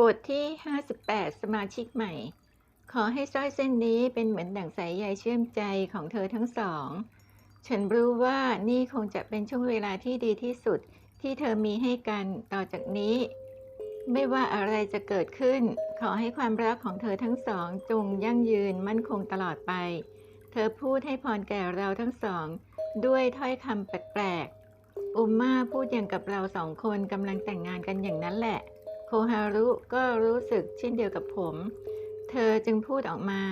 บทที่ 58 สมาชิกใหม่ ขอให้สร้อยเส้นนี้เป็นเหมือนดั่งสายใยเชื่อมใจของเธอทั้งสอง ฉันรู้ว่านี่คงจะเป็นช่วงเวลาที่ดีที่สุดที่เธอมีให้กันต่อจากนี้ ไม่ว่าอะไรจะเกิดขึ้น ขอให้ความรักของเธอทั้งสองจงยั่งยืนมั่นคงตลอดไป เธอพูดให้พรแก่เราทั้งสอง ด้วยถ้อยคำแปลกๆอุมมาพูดอย่างกับเราสองคนกำลังแต่งงานกันอย่างนั้นแหละ โคฮารุก็รู้สึกเช่นเดียวกับผม เธอจึงพูดออกมา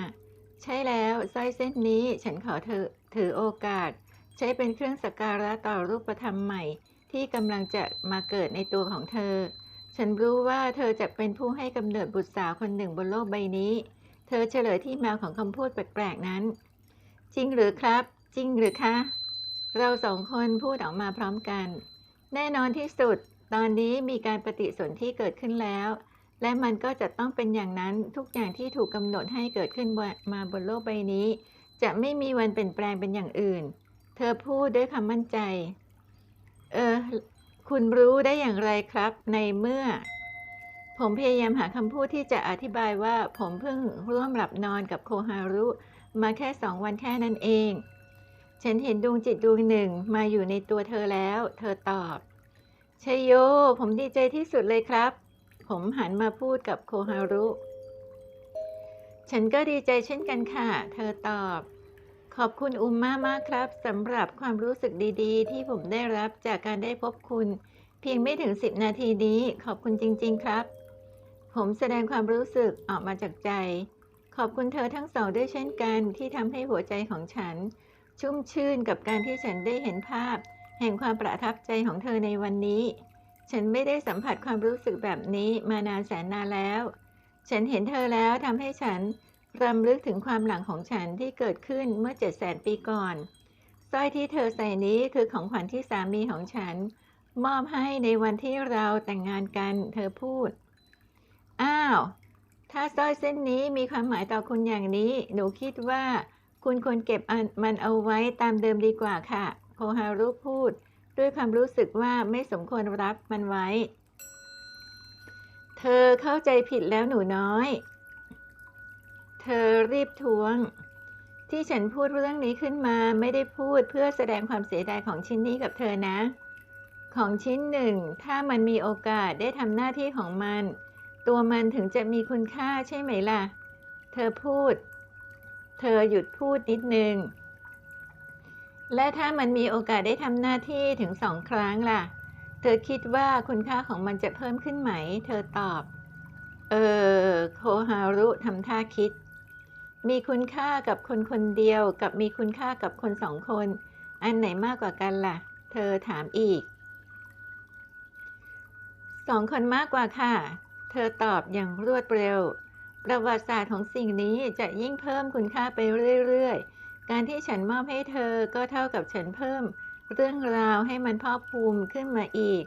ใช่แล้วสร้อยเส้นนี้ฉันขอเธอถือโอกาส ใช้เป็นเครื่องสักการะต่อรูปธรรมใหม่ ที่กำลังจะมาเกิดในตัวของเธอ ฉันรู้ว่าเธอจะเป็นผู้ให้กำเนิดบุตรสาวคนหนึ่งบนโลกใบนี้ เธอเฉลยที่มาของคำพูดแปลกๆนั้น จริงหรือครับ จริงหรือคะ เราสองคนพูดออกมาพร้อมกัน แน่นอนที่สุด ตอนนี้มีการปฏิสนธิเกิดขึ้นแล้ว และมันก็จะต้องเป็นอย่างนั้นทุกอย่างที่ถูกกำหนดให้เกิดขึ้นมาบนโลกใบนี้ จะไม่มีวันเปลี่ยนแปลงเป็นอย่างอื่น เธอพูดด้วยคำมั่นใจ เออ คุณรู้ได้อย่างไรครับ ในเมื่อ ผมพยายามหาคำพูดที่จะอธิบายว่าผมเพิ่งร่วมหลับนอนกับโคฮารุ มาแค่สองวันแค่นั้นเอง ฉันเห็นดวงจิตดวงหนึ่งมาอยู่ในตัวเธอแล้ว เธอตอบ ชยโย ผมดีใจที่สุดเลยครับ ผมหันมาพูดกับโคฮารุ ฉันก็ดีใจเช่นกันค่ะ เธอตอบ ขอบคุณอุมมามากครับสำหรับความรู้สึกดีๆ ที่ผมได้รับจากการได้พบคุณ เพียงไม่ถึงสิบนาทีนี้ ขอบคุณจริง ๆ ครับ ผมแสดงความรู้สึกออกมาจากใจ ขอบคุณเธอทั้งสองด้วยเช่นกันที่ทำให้หัวใจของฉัน ชุ่มชื่นกับการที่ฉันได้เห็นภาพ แห่งความประทับใจของเธอในวันนี้ ฉันไม่ได้สัมผัสความรู้สึกแบบนี้มานานแสนนานแล้ว ฉันเห็นเธอแล้วทำให้ฉันรำลึกถึงความหลังของฉันที่เกิดขึ้นเมื่อเจ็ดแสนปีก่อนสร้อยที่เธอใส่นี้คือของขวัญที่สามีของฉัน มอบให้ในวันที่เราแต่งงานกัน เธอพูด อ้าว ถ้าสร้อยเส้นนี้มีความหมายต่อคุณอย่างนี้ หนูคิดว่า คุณควรเก็บมันเอาไว้ตามเดิมดีกว่าค่ะ โคฮารุพูด ด้วยความรู้สึกว่าไม่สมควรรับมันไว้ เธอเข้าใจผิดแล้วหนูน้อย เธอรีบทวง ที่ฉันพูดเรื่องนี้ขึ้นมาไม่ได้พูดเพื่อแสดงความเสียดายของชิ้นนี้กับเธอนะ ของชิ้นหนึ่ง ถ้ามันมีโอกาสได้ทำหน้าที่ของมัน ตัวมันถึงจะมีคุณค่าใช่ไหมล่ะ เธอพูด เธอหยุดพูดนิดนึง และถ้ามันมีโอกาสได้ทำหน้าที่ถึงสองครั้งล่ะ เธอคิดว่าคุณค่าของมันจะเพิ่มขึ้นไหม เธอตอบ เออ โคฮารุทำท่าคิด มีคุณค่ากับคนคนเดียวกับมีคุณค่ากับคนสองคน อันไหนมากกว่ากันล่ะ เธอถามอีก สองคนมากกว่าค่ะ เธอตอบอย่างรวดเร็ว ประวัติศาสตร์ของสิ่งนี้จะยิ่งเพิ่มคุณค่าไปเรื่อยๆ การที่ฉันมอบให้เธอก็เท่ากับฉันเพิ่มเรื่องราวให้มันพอกภูมิขึ้นมาอีก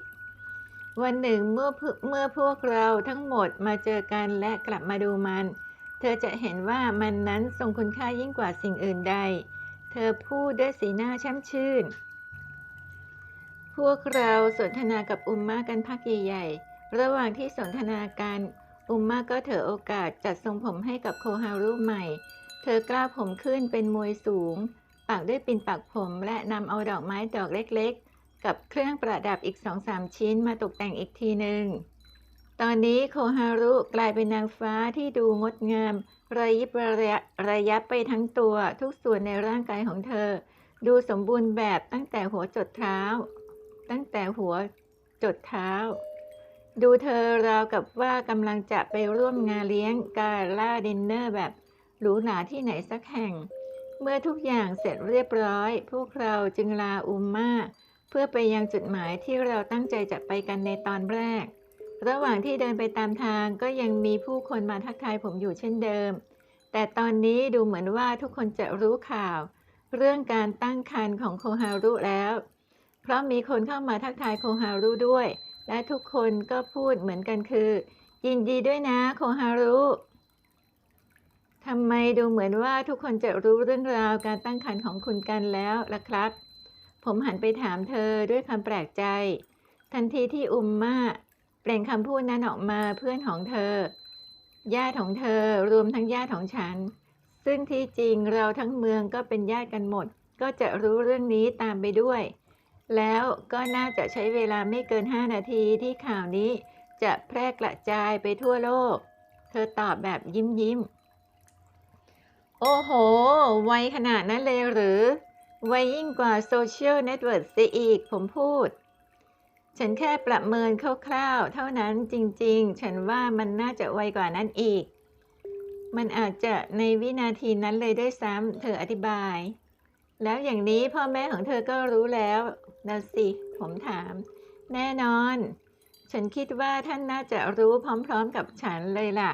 วันหนึ่งเมื่อเมื่อพวกเราทั้งหมดมาเจอกันและกลับมาดูมัน เธอจะเห็นว่ามันนั้นทรงคุณค่ายิ่งกว่าสิ่งอื่นใด เธอพูดด้วยสีหน้าแช่มชื่น พวกเราสนทนากับอุมมากันพักใหญ่ๆ ระหว่างที่สนทนากัน อุมมาก็เถอโอกาสจัดทรงผมให้กับโคฮารุใหม่ เธอกล้าผมขึ้นเป็นมวยสูง ปักด้วยปิ่นปักผมและนำเอาดอกไม้ดอกเล็กๆ กับเครื่องประดับอีกสองสามชิ้นมาตกแต่งอีกทีหนึ่ง ตอนนี้โคฮารุกลายเป็นนางฟ้าที่ดูงดงาม ระยิบระยะระยับไปทั้งตัวทุกส่วนในร่างกายของเธอ ดูสมบูรณ์แบบตั้งแต่หัวจดเท้า ตั้งแต่หัวจดเท้า ดูเธอราวกับว่ากำลังจะไปร่วมงานเลี้ยงการล่าดินเนอร์แบบ หรูหราที่ไหนสักแห่ง เมื่อทุกอย่างเสร็จเรียบร้อย พวกเราจึงลาอุมมาเพื่อไปยังจุดหมายที่เราตั้งใจจะไปกันในตอนแรก ระหว่างที่เดินไปตามทางก็ยังมีผู้คนมาทักทายผมอยู่เช่นเดิม แต่ตอนนี้ดูเหมือนว่าทุกคนจะรู้ข่าว เรื่องการตั้งครรภ์ของโคฮารุแล้ว เพราะมีคนเข้ามาทักทายโคฮารุด้วย และทุกคนก็พูดเหมือนกันคือ ยินดีด้วยนะโคฮารุ ทำไมดูเหมือนว่าทุกคนจะรู้เรื่องราวการตั้งครรภ์ของคุณกันแล้วล่ะครับ ผมหันไปถามเธอด้วยความแปลกใจ ทันทีที่อุมมาเปล่งคำพูดนั้นออกมาเพื่อนของเธอ ญาติของเธอรวมทั้งญาติของฉัน ซึ่งที่จริงเราทั้งเมืองก็เป็นญาติกันหมด ก็จะรู้เรื่องนี้ตามไปด้วย แล้วก็น่าจะใช้เวลาไม่เกิน 5 นาทีที่ข่าวนี้จะแพร่กระจายไปทั่วโลก เธอตอบแบบยิ้มยิ้ม โอ้โห ไวขนาดนั้นเลยหรือ ไวยิ่งกว่าโซเชียลเน็ตเวิร์กเสียอีก ผมพูด ฉันแค่ประเมินคร่าวๆ เท่านั้นจริงๆ ฉันว่ามันน่าจะไวกว่านั้นอีก มันอาจจะในวินาทีนั้นเลยด้วยซ้ำเธออธิบาย แล้วอย่างนี้พ่อแม่ของเธอก็รู้แล้วนะสิ ผมถาม แน่นอน ฉันคิดว่าท่านน่าจะรู้พร้อม ๆ กับฉันเลยล่ะ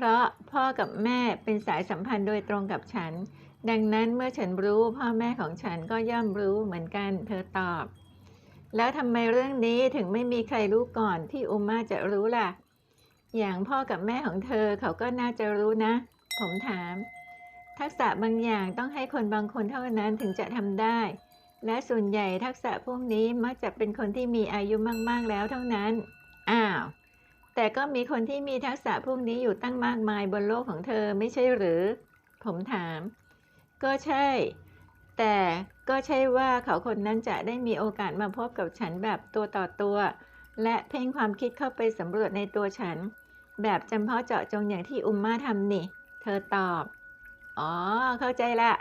เพราะพ่อกับแม่เป็นสายสัมพันธ์โดยตรงกับฉัน ดังนั้นเมื่อฉันรู้พ่อแม่ของฉันก็ย่อมรู้เหมือนกัน เธอตอบ แล้วทำไมเรื่องนี้ถึงไม่มีใครรู้ก่อนที่อุมมาจะรู้ล่ะ อย่างพ่อกับแม่ของเธอเขาก็น่าจะรู้นะ ผมถาม ทักษะบางอย่างต้องให้คนบางคนเท่านั้นถึงจะทำได้ และส่วนใหญ่ทักษะพวกนี้มักจะเป็นคนที่มีอายุมาก ๆแล้วเท่านั้น อ้าว แต่ก็มีคนที่มีทักษะพวกนี้อยู่ตั้งมากมายบนโลกของเธอไม่ใช่หรือ ผมถาม ก็ใช่ แต่ก็ใช่ว่าเขาคนนั้นจะได้มีโอกาสมาพบกับฉันแบบตัวต่อตัว และเพ่งความคิดเข้าไปสำรวจในตัวฉัน แบบจำเพาะเจาะจงอย่างที่อุมมาทำนี่ เธอตอบ อ๋อ เข้าใจละ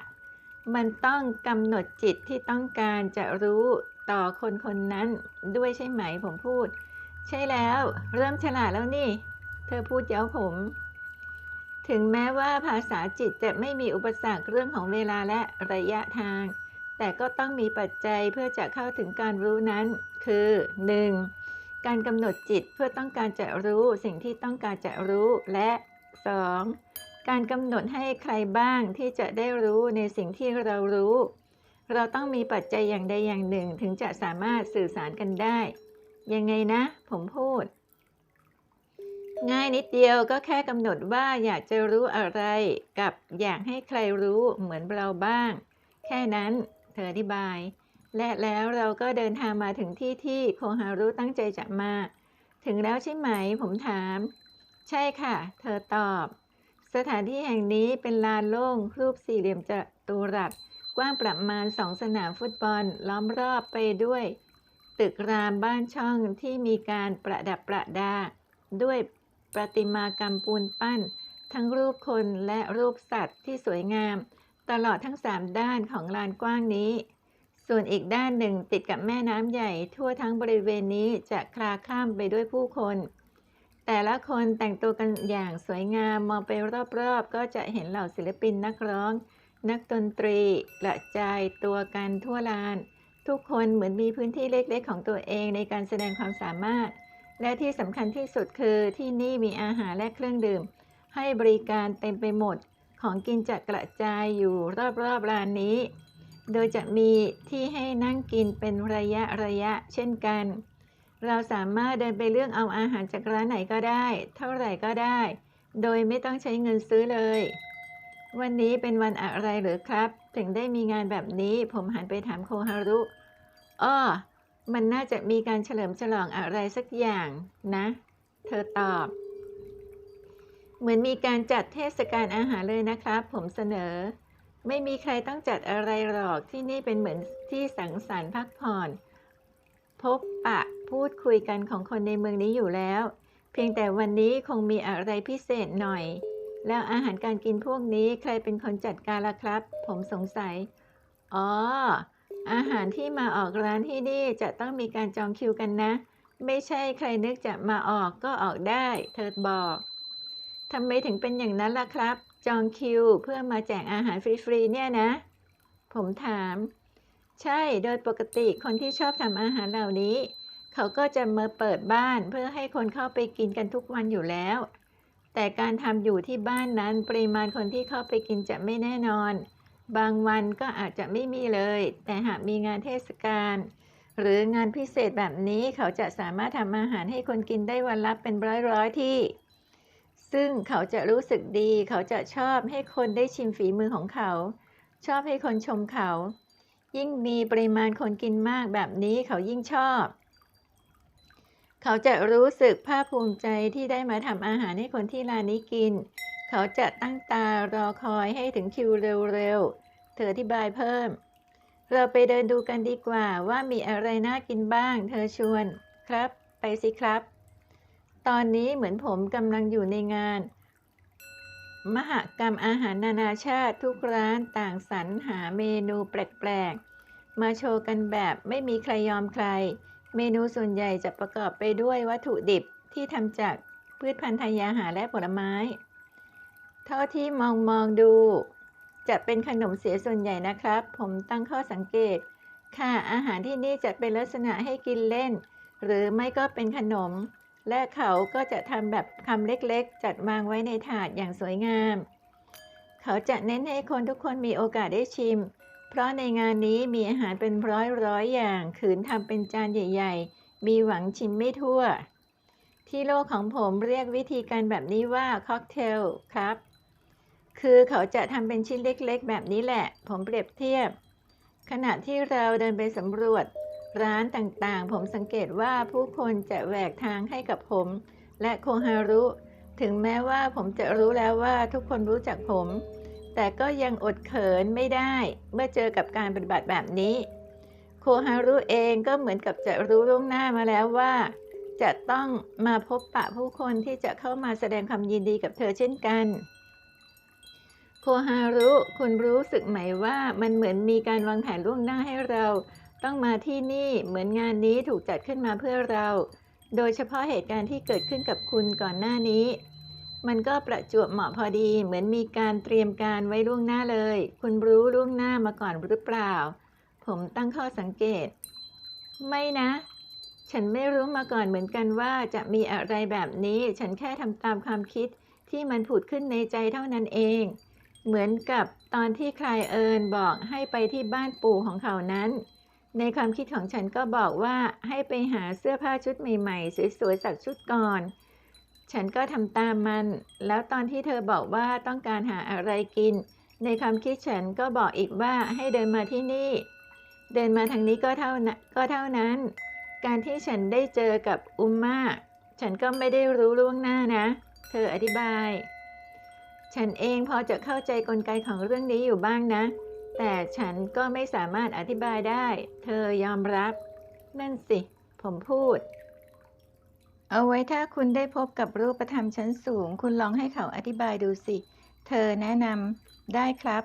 มันต้องกำหนดจิตที่ต้องการจะรู้ต่อคนคนนั้นด้วยใช่ไหมผมพูด ใช่แล้ว เริ่มฉลาดแล้วนี่ เธอพูดเย้าผม ถึงแม้ว่าภาษาจิตจะไม่มีอุปสรรคเรื่องของเวลาและระยะทาง แต่ก็ต้องมีปัจจัยเพื่อจะเข้าถึงการรู้นั้น คือ 1. การกำหนดจิตเพื่อต้องการจะรู้สิ่งที่ต้องการจะรู้และ 2. การกำหนดให้ใครบ้างที่จะได้รู้ในสิ่งที่เรารู้ เราต้องมีปัจจัยอย่างใดอย่างหนึ่งถึงจะสามารถสื่อสารกันได้ ยังไงนะ ผมพูด ง่ายนิดเดียวก็แค่กำหนดว่าอยากจะรู้อะไร กับอยากให้ใครรู้เหมือนเราบ้าง แค่นั้น เธออธิบาย และแล้วเราก็เดินทางมาถึงที่ที่โคฮารุตั้งใจจะมา ถึงแล้วใช่ไหม ผมถาม ใช่ค่ะ เธอตอบ สถานที่แห่งนี้เป็นลานโล่งรูปสี่เหลี่ยมจัตุรัสกว้างประมาณสองสนามฟุตบอลล้อมรอบไปด้วย ตึกรามบ้านช่องที่มีการประดับประดา ด้วยประติมากรรมปูนปั้น ทั้งรูปคนและรูปสัตว์ที่สวยงาม ตลอดทั้งสามด้านของลานกว้างนี้ ส่วนอีกด้านหนึ่งติดกับแม่น้ำใหญ่ทั่วทั้งบริเวณนี้จะคลาข้ามไปด้วยผู้คน แต่ละคนแต่งตัวกันอย่างสวยงามมองไปรอบๆ ก็จะเห็นเหล่าศิลปินนักร้อง นักดนตรีกระจายตัวกันทั่วลาน ทุกคนเหมือนมีพื้นที่เล็กๆ ของตัวเองในการแสดงความสามารถ และที่สำคัญที่สุดคือที่นี่มีอาหารและเครื่องดื่ม ให้บริการเต็มไปหมดของกินจะกระจายอยู่รอบๆร้านนี้ โดยจะมีที่ให้นั่งกินเป็นระยะระยะเช่นกัน เราสามารถเดินไปเลือกเอาอาหารจากร้านไหนก็ได้ เท่าไหร่ก็ได้ โดยไม่ต้องใช้เงินซื้อเลย วันนี้เป็นวันอะไรหรือครับ ถึงได้มีงานแบบนี้ ผมหันไปถามโคฮารุ อ้อ มันน่าจะมีการเฉลิมฉลองอะไรสักอย่างนะ เธอตอบ เหมือนมีการจัดเทศกาลอาหารเลยนะครับ ผมเสนอ ไม่มีใครต้องจัดอะไรหรอก ที่นี่เป็นเหมือนที่สังสรรค์พักผ่อน พบปะพูดคุยกันของคนในเมืองนี้อยู่แล้ว เพียงแต่วันนี้คงมีอะไรพิเศษหน่อย แล้วอาหารการกินพวกนี้ใครเป็นคนจัดการล่ะครับ ผมสงสัย อ๋อ อาหารที่มาออกร้านที่นี่จะต้องมีการจองคิวกันนะ ไม่ใช่ใครนึกจะมาออกก็ออกได้ เธอบอกทำไมถึงเป็นอย่างนั้นล่ะครับ จองคิวเพื่อมาแจกอาหารฟรีๆเนี่ยนะ ผมถาม ใช่ โดยปกติคนที่ชอบทำอาหารเหล่านี้ เขาก็จะมาเปิดบ้านเพื่อให้คนเข้าไปกินกันทุกวันอยู่แล้ว แต่การทำอยู่ที่บ้านนั้นปริมาณคนที่เข้าไปกินจะไม่แน่นอน บางวันก็อาจจะไม่มีเลย แต่หากมีงานเทศกาลหรืองานพิเศษแบบนี้เขาจะสามารถทำอาหารให้คนกินได้วันละเป็นร้อยๆที่ ซึ่งเขาจะรู้สึกดี เขาจะชอบให้คนได้ชิมฝีมือของเขา ชอบให้คนชมเขา ยิ่งมีปริมาณคนกินมากแบบนี้เขายิ่งชอบ เขเขาจะรู้สึกภาคภูมิใจที่ได้มาทำอาหารให้คนที่ร้านนี้กิน เขาจะตั้งตารอคอยให้ถึงคิวเร็วๆ เธออธิบายเพิ่ม เราไปเดินดูกันดีกว่าว่ามีอะไรน่ากินบ้าง เธอชวน ครับ ไปสิครับ ตอนนี้เหมือนผมกำลังอยู่ในงาน มหกรรมอาหารนานาชาติทุกร้านต่างสรรหาเมนูแปลกๆ มาโชว์กันแบบไม่มีใครยอมใคร เมนูส่วนใหญ่จะประกอบไปด้วยวัตถุดิบที่ทำจากพืชพันธุ์ทายาหารและผลไม้ เท่าที่มองมองดู จะเป็นขนมเสียส่วนใหญ่นะครับ ผมตั้งข้อสังเกต ค่ะ อาหารที่นี่จะเป็นลักษณะให้กินเล่น หรือไม่ก็เป็นขนม และเขาก็จะทำแบบคำเล็กๆ จัดวางไว้ในถาดอย่างสวยงาม เขาจะเน้นให้คนทุกคนมีโอกาสได้ชิม ราะในงานนี้มีอาหารเป็นร้อยร้อยอย่าง ขืนทำเป็นจานใหญ่ ๆ มีหวังชิมไม่ทั่ว ที่โลกของผมเรียกวิธีการแบบนี้ว่าค็อกเทลครับ คือเขาจะทำเป็นชิ้นเล็กๆ แบบนี้แหละ ผมเปรียบเทียบ ขณะที่เราเดินไปสำรวจ ร้านต่างๆ ผมสังเกตว่าผู้คนจะแหวกทางให้กับผม และโคฮารุ ถึงแม้ว่าผมจะรู้แล้วว่าทุกคนรู้จักผม แต่ก็ยังอดเขินไม่ได้เมื่อเจอกับการปฏิบัติแบบนี้ โคฮารุเองก็เหมือนกับจะรู้ล่วงหน้ามาแล้วว่า จะต้องมาพบปะผู้คนที่จะเข้ามาแสดงความยินดีกับเธอเช่นกัน โคฮารุคุณรู้สึกไหมว่ามันเหมือนมีการวางแผนล่วงหน้าให้เรา ต้องมาที่นี่เหมือนงานนี้ถูกจัดขึ้นมาเพื่อเรา โดยเฉพาะเหตุการณ์ที่เกิดขึ้นกับคุณก่อนหน้านี้ มันก็ประจวบเหมาะพอดี เหมือนมีการเตรียมการไว้ล่วงหน้าเลย คุณรู้ล่วงหน้ามาก่อนหรือเปล่า ผมตั้งข้อสังเกต ไม่นะ ฉันไม่รู้มาก่อนเหมือนกันว่าจะมีอะไรแบบนี้ ฉันแค่ทำตามความคิดที่มันผุดขึ้นในใจเท่านั้นเอง เหมือนกับตอนที่ใคลายเอิญบอกให้ไปที่บ้านปู่ของเขานั้น ในความคิดของฉันก็บอกว่าให้ไปหาเสื้อผ้าชุดใหม่ๆ สวยๆสักชุดก่อน ฉันก็ทำตามมัน แล้วตอนที่เธอบอกว่าต้องการหาอะไรกิน ในความคิดฉันก็บอกอีกว่าให้เดินมาที่นี่ เดินมาทางนี้ก็เท่านั้นก็เท่านั้น การที่ฉันได้เจอกับอุมมาฉันก็ไม่ได้รู้ล่วงหน้านะ เธออธิบาย ฉันเองพอจะเข้าใจกลไกของเรื่องนี้อยู่บ้างนะ แต่ฉันก็ไม่สามารถอธิบายได้ เธอยอมรับ นั่นสิ ผมพูด เอาไว้ถ้าคุณได้พบกับรูปธรรมชั้นสูง คุณลองให้เขาอธิบายดูสิ เธอแนะนำได้ครับ